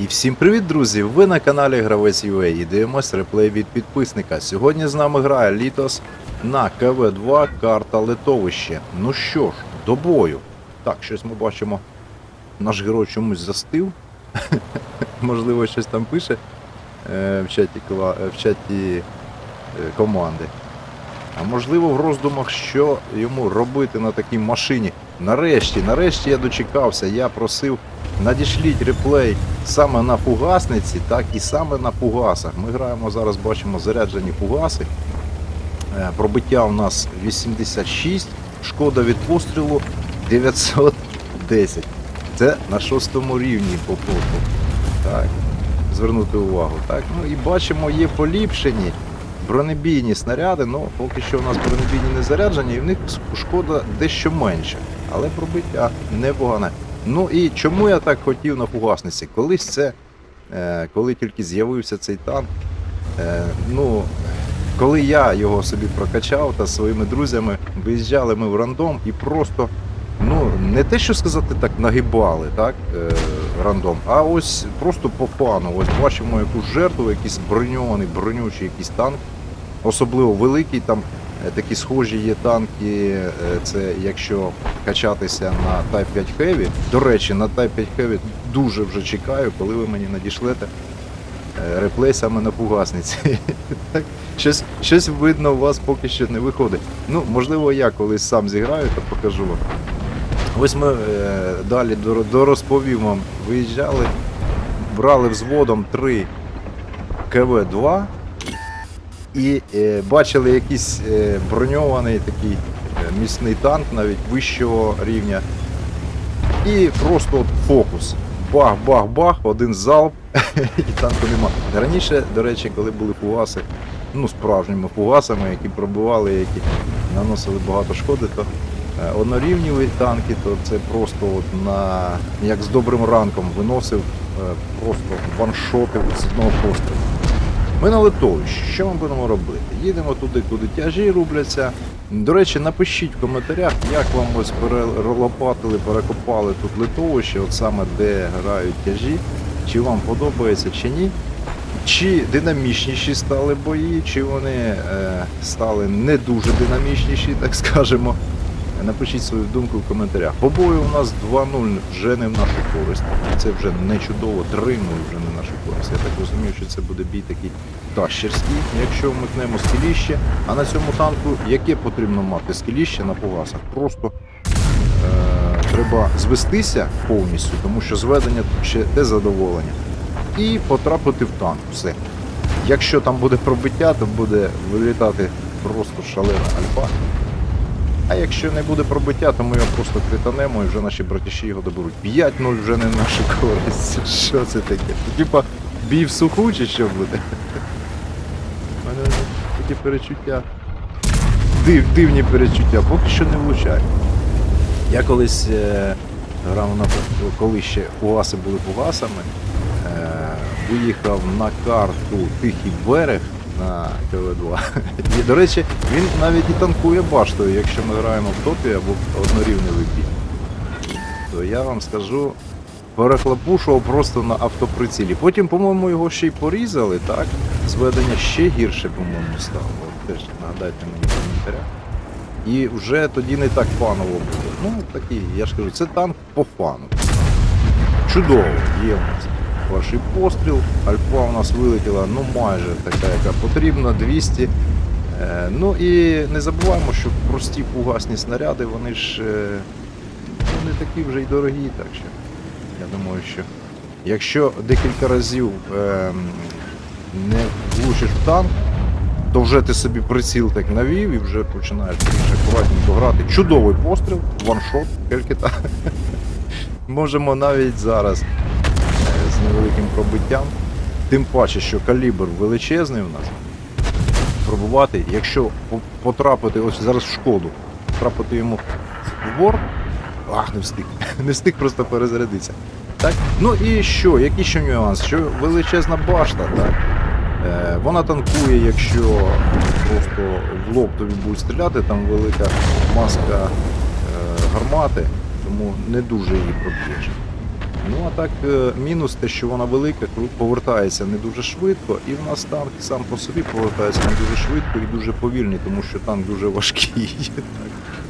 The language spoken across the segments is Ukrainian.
І всім привіт, друзі! Ви на каналі Гравець UA і дивимось реплей від підписника. Сьогодні з нами грає Літос на КВ2 карта Литовище. Ну що ж, до бою. Так, щось ми бачимо. Наш герой чомусь застив. Можливо, щось там пише е, в чаті, кла- е, в чаті е, команди. А можливо, в роздумах, що йому робити на такій машині. Нарешті, нарешті я дочекався. Я просив надішліть реплей саме на фугасниці, так і саме на фугасах. Ми граємо зараз, бачимо заряджені фугаси. Е, Пробиття у нас 86, шкода від пострілу 910. Це на шостому рівні по поту. Так, звернути увагу. Так, ну і бачимо, є поліпшені бронебійні снаряди. Ну, поки що у нас бронебійні не заряджені, і в них шкода дещо менше. Але пробиття непогане. Ну і чому я так хотів на фугасниці? Колись це, е, коли тільки з'явився цей танк, е, ну, коли я його собі прокачав та своїми друзями виїжджали ми в рандом і просто, ну, не те, що сказати так, нагибали, так, е, рандом, а ось просто по фану. Ось бачимо якусь жертву, якийсь броньований, бронючий якийсь танк, особливо великий там. е, Такі схожі є танки, е, це якщо качатися на Type 5 Heavy. До речі, на Type 5 Heavy дуже вже чекаю, коли ви мені надішлете е, реплей саме на фугасниці. Так, щось, щось видно у вас поки що не виходить. Ну, можливо, я колись сам зіграю та покажу вам. Ось ми е, далі дор- дорозповім вам. Виїжджали, брали взводом 3 КВ-2 і е, бачили якийсь е, броньований такий е, міцний танк, навіть вищого рівня. І просто от фокус. Бах-бах-бах, один залп, і танку нема. Раніше, до речі, коли були фугаси, ну, справжніми фугасами, які пробивали, які наносили багато шкоди, то е, однорівніві танки, то це просто от на, як з добрим ранком виносив, е, просто ваншотив з одного пострілу. Ми на литовищі. Що ми будемо робити? Їдемо туди, куди тяжі рубляться. До речі, напишіть в коментарях, як вам ось перелопатили, перекопали тут литовище, от саме де грають тяжі, чи вам подобається, чи ні. Чи динамічніші стали бої, чи вони е, стали не дуже динамічніші, так скажемо. Напишіть свою думку в коментарях. По бою у нас 2-0 вже не в нашу користь. Це вже не чудово, 3-0 вже не в нашу користь. Я так розумію, що це буде бій такий тащерський, якщо вмикнемо скеліще. А на цьому танку яке потрібно мати скеліще на погасах? Просто е, треба звестися повністю, тому що зведення ще те задоволення. І потрапити в танк. Все. Якщо там буде пробиття, то буде вилітати просто шалена альфа. А якщо не буде пробиття, то ми його просто кританемо і вже наші братіші його доберуть. 5-0 вже не в нашу користь. Що це таке? Типа бій в суху чи що буде? У мене такі перечуття. Див, дивні перечуття, поки що не влучаю. Я колись е, грав на коли ще фугаси були фугасами. Е, виїхав на карту Тихий берег на КВ2. І, до речі, він навіть і танкує баштою, якщо ми граємо в топі або однорівневий бій. То я вам скажу, перехлопушував просто на автоприцілі. Потім, по-моєму, його ще й порізали, так? Зведення ще гірше, по-моєму, стало. Теж нагадайте мені в коментарях. І вже тоді не так фаново було. Ну, такий, я ж кажу, це танк по фану. Чудово, є у нас. Перший постріл, альфа у нас вилетіла, ну майже така, яка потрібна, 200. Е, ну і не забуваємо, що прості фугасні снаряди, вони ж ну, не такі вже й дорогі, так що я думаю, що якщо декілька разів е, не влучиш в танк, то вже ти собі приціл так навів і вже починаєш більш акуратненько грати. Чудовий постріл, ваншот, келькета. Можемо навіть зараз невеликим пробиттям. Тим паче, що калібр величезний у нас. Пробувати, якщо потрапити ось зараз в шкоду, потрапити йому в борт, ах, не встиг. Не встиг просто перезарядитися. Так? Ну і що? Який ще нюанс? Що величезна башта, так? Е, вона танкує, якщо просто в лоб тобі будуть стріляти, там велика маска е, гармати, тому не дуже її проб'єш. Ну а так, е, мінус те, що вона велика, повертається не дуже швидко, і в нас танк сам по собі повертається не дуже швидко і дуже повільний, тому що танк дуже важкий.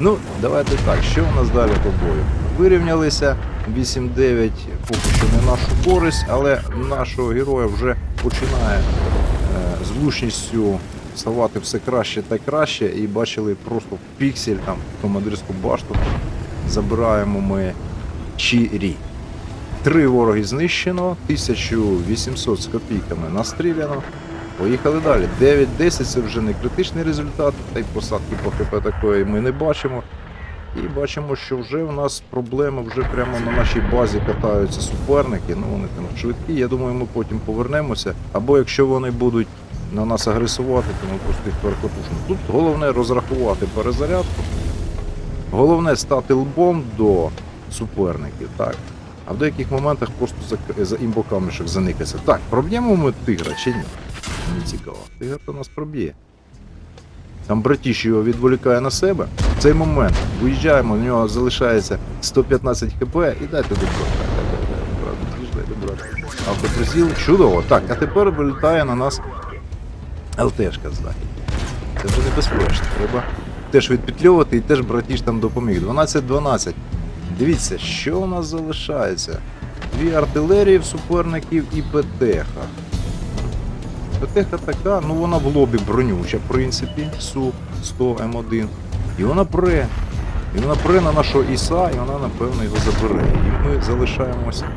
Ну, давайте так, що у нас далі по бою? Вирівнялися 8-9, поки що не нашу користь, але нашого героя вже починає е, з влучністю ставати все краще та краще, і бачили просто піксель там командирську башту. Забираємо ми Чірі. Три вороги знищено, 1800 з копійками настріляно. Поїхали далі. 9-10 це вже не критичний результат, та й посадки по ХП такої ми не бачимо. І бачимо, що вже в нас проблеми, вже прямо на нашій базі катаються суперники. Ну вони там швидкі. Я думаю, ми потім повернемося. Або якщо вони будуть на нас агресувати, то ми просто їх перекотушимо. Тут головне розрахувати перезарядку. Головне стати лбом до суперників, так. А в деяких моментах просто за, за імбокамішок заникатися. Так, проб'ємо ми тигра чи ні? Мені цікаво. Тигр то нас проб'є. Там братіш його відволікає на себе. В цей момент виїжджаємо, у нього залишається 115 хп і. Дайте добро. Автопризіл. Чудово. Так, а тепер вилітає на нас ЛТшка ззаді. Це вже небезпечно. Треба теж відпетлювати і теж братіш там допоміг. 12-12. Дивіться, що у нас залишається? Дві артилерії в суперників і ПТХ. ПТХ така, ну вона в лобі бронюча, в принципі, Су-100М1. І вона пре. І вона пре на нашого Іса, і вона, напевно, його забере. І ми залишаємося.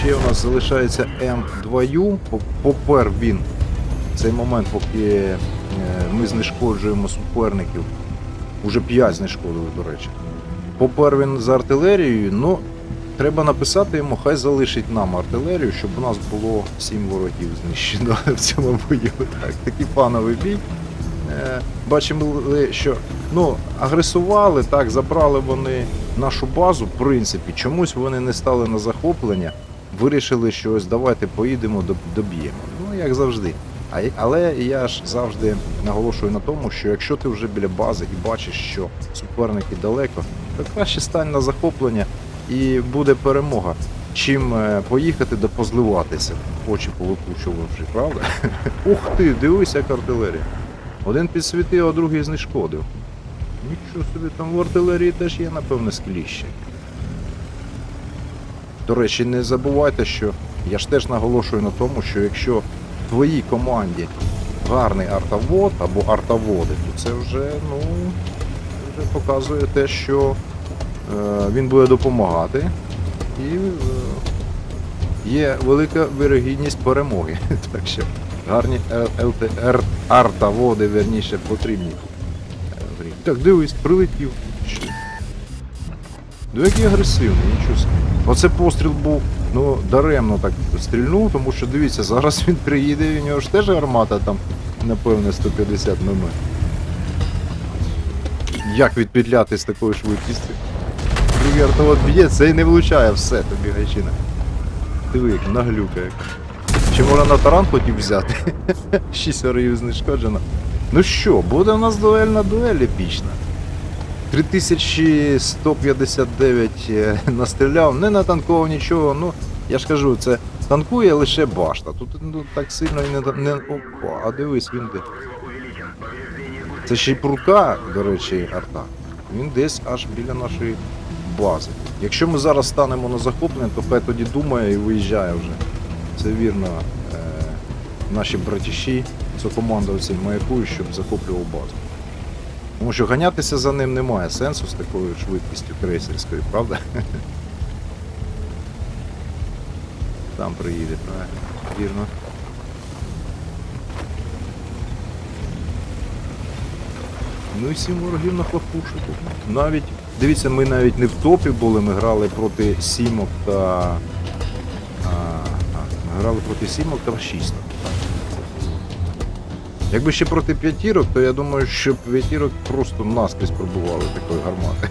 Ще у нас залишається М2Ю. Попер він в цей момент, поки е, ми знешкоджуємо суперників. Уже 5 знешкодили, до речі. Попер він з артилерією, ну треба написати йому, хай залишить нам артилерію, щоб у нас було 7 ворогів знищено в цьому бою. Так, такий фановий бій. Е, бачимо, що ну, агресували, так, забрали вони нашу базу, в принципі, чомусь вони не стали на захоплення, вирішили, що ось давайте поїдемо, доб'ємо. Ну, як завжди. Але я ж завжди наголошую на тому, що якщо ти вже біля бази і бачиш, що суперники далеко, то краще стань на захоплення і буде перемога. Чим е, поїхати да позливатися, очі повикучувавши, правда? Ух ти, дивись, як артилерія. Один підсвітив, а другий знешкодив. Нічого собі там в артилерії теж є, напевне, скліще. До речі, не забувайте, що я ж теж наголошую на тому, що якщо в твоїй команді гарний артовод або артоводи, то це вже, ну, показує те, що е, він буде допомагати. І е, є велика вирогідність перемоги. Так що гарні ЛТР артоводи, верніше, потрібні. Е, Так, дивись, прилетів. Ну який агресивний, нічого собі. Оце постріл був, ну, даремно так стрільнув, тому що дивіться, зараз він приїде, і у нього ж теж гармата там, напевне, 150 мм. Як відпетляти з такою швидкістю? Другий артовод б'є, це і не влучає, все, тобі гайчина. Диви, як наглюка яка. Чи можна на таран хотів взяти? Шість орів знешкоджено. Ну що, буде у нас дуельна дуель епічна. 3159 е, настріляв, не натанкував нічого. Ну, я ж кажу, це танкує лише башта. Тут ну, так сильно і не, не. Опа, а дивись, він де. Це ще й прука, до речі, арта. Він десь аж біля нашої бази. Якщо ми зараз станемо на захоплення, то хай тоді думає і виїжджає вже. Це вірно. Е, наші братіші, сокомандовці маякують, щоб захоплював базу. Тому що ганятися за ним немає сенсу з такою швидкістю крейсерською, правда? Там приїде, правильно. Вірно. Ну і сім ворогів на хлопушику. Навіть, дивіться, ми навіть не в топі були, ми грали проти сімок та. А, ми грали проти сімок та шісток. Якби ще проти п'ятірок, то я думаю, що п'ятірок просто наскрізь пробували такої гармати.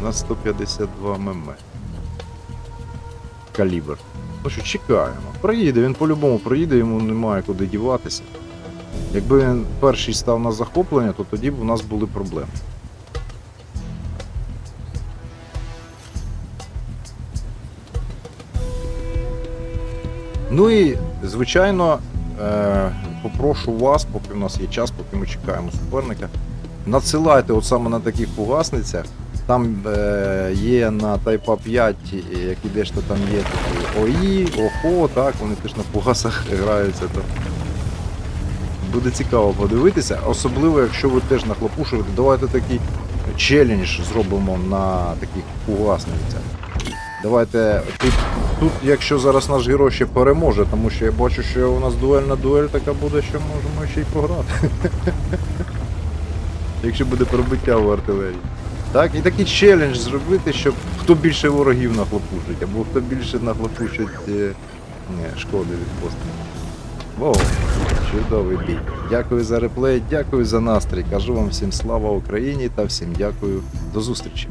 У нас 152 мм. Калібр. Ну що, чекаємо. Приїде, він по-любому приїде, йому немає куди діватися. Якби він перший став на захоплення, то тоді б у нас були проблеми. Ну і, звичайно, е, попрошу вас, поки в нас є час, поки ми чекаємо суперника, надсилайте от саме на таких фугасницях. Там е, є на Тайпа 5, як ідеш, то там є такі ОІ, ОХО, так, вони теж на фугасах граються. То буде цікаво подивитися, особливо якщо ви теж нахлопушуєте, давайте такий челендж зробимо на таких фугасницях. Давайте тут, тут, якщо зараз наш герой ще переможе, тому що я бачу, що у нас дуельна дуель така буде, що можемо ще й програти. Якщо буде пробиття в артилерії. Так, і такий челендж зробити, щоб хто більше ворогів нахлопушить, або хто більше нахлопушить е, шкоди від пострілу. Воу, чудовий бій. Дякую за реплей, дякую за настрій. Кажу вам всім слава Україні та всім дякую. До зустрічі.